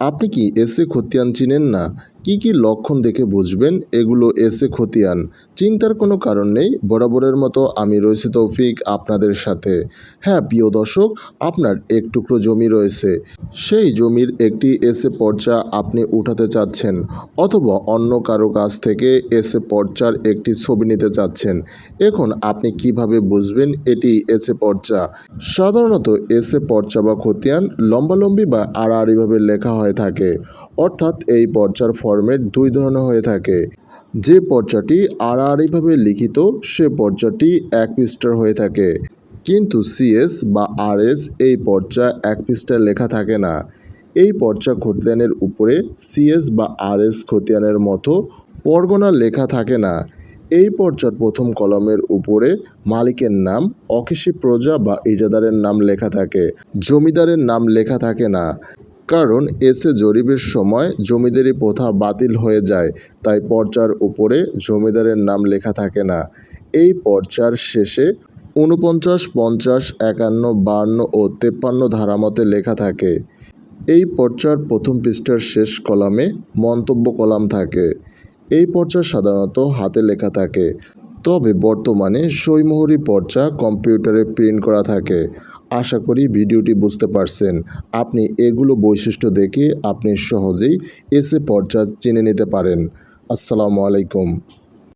আপনি কি এসে খতিয়ান চিনেন না? কি কি লক্ষণ দেখে বুঝবেন? এগুলো এসে খতিয়ান। চিন্তার কোনো কারণ নেই। বরাবরের মতো আমি রয়েছি তৌফিক আপনাদের সাথে। হ্যাঁ প্রিয় দর্শক, আপনার এক টুকরো জমি রয়েছে। সেই জমির একটি এসে পর্চা আপনি উঠাতে চাচ্ছেন অথবা অন্য কারও কাছ থেকে এসে পর্চার একটি ছবি নিতে চাচ্ছেন। এখন আপনি কীভাবে বুঝবেন এটি এসে পর্চা? সাধারণত এসে পর্চা বা খতিয়ান লম্বালম্বি বা আড়াআড়িভাবে লেখা হয়ে থাকে। অর্থাৎ এই পর্চার ফরম্যাট দুই ধরনের হয়ে থাকে। যে পর্চাটি আড়াআড়িভাবে লিখিত, সে পর্চাটি এক পৃষ্ঠার হয়ে থাকে। কিন্তু সিএস বা আরএস এই পর্চা এক পৃষ্ঠায় লেখা থাকে না। এই পর্চা খতিয়ানের উপরে সিএস বা আরএস খতিয়ানের মতো পরগনা লেখা থাকে না। এই পর্চার প্রথম কলমের উপরে মালিকের নাম, অকেশী প্রজা বা ইজাদারের নাম লেখা থাকে। জমিদারের নাম লেখা থাকে না। কারণ এসে জরিপের সময় জমিদারি প্রথা বাতিল হয়ে যায়, তাই পর্চার উপরে জমিদারের নাম লেখা থাকে না। এই পর্চার শেষে উনপঞ্চাশ পঞ্চাশ, একান্ন, বান্ন ও তেপ্পান্ন ধারামতে লেখা থাকে। এই পর্চার প্রথম পৃষ্ঠার শেষ কলামে মন্তব্য কলাম থাকে। এই পর্চা সাধারণত হাতে লেখা থাকে। তবে বর্তমানে সইমোহরি পর্চা কম্পিউটারে প্রিন্ট করা থাকে। আশা করি ভিডিওটি বুঝতে পারছেন। আপনি এগুলো বৈশিষ্ট্য দেখে আপনি সহজেই এসে পর্চা চিনে নিতে পারেন। আসসালামু আলাইকুম।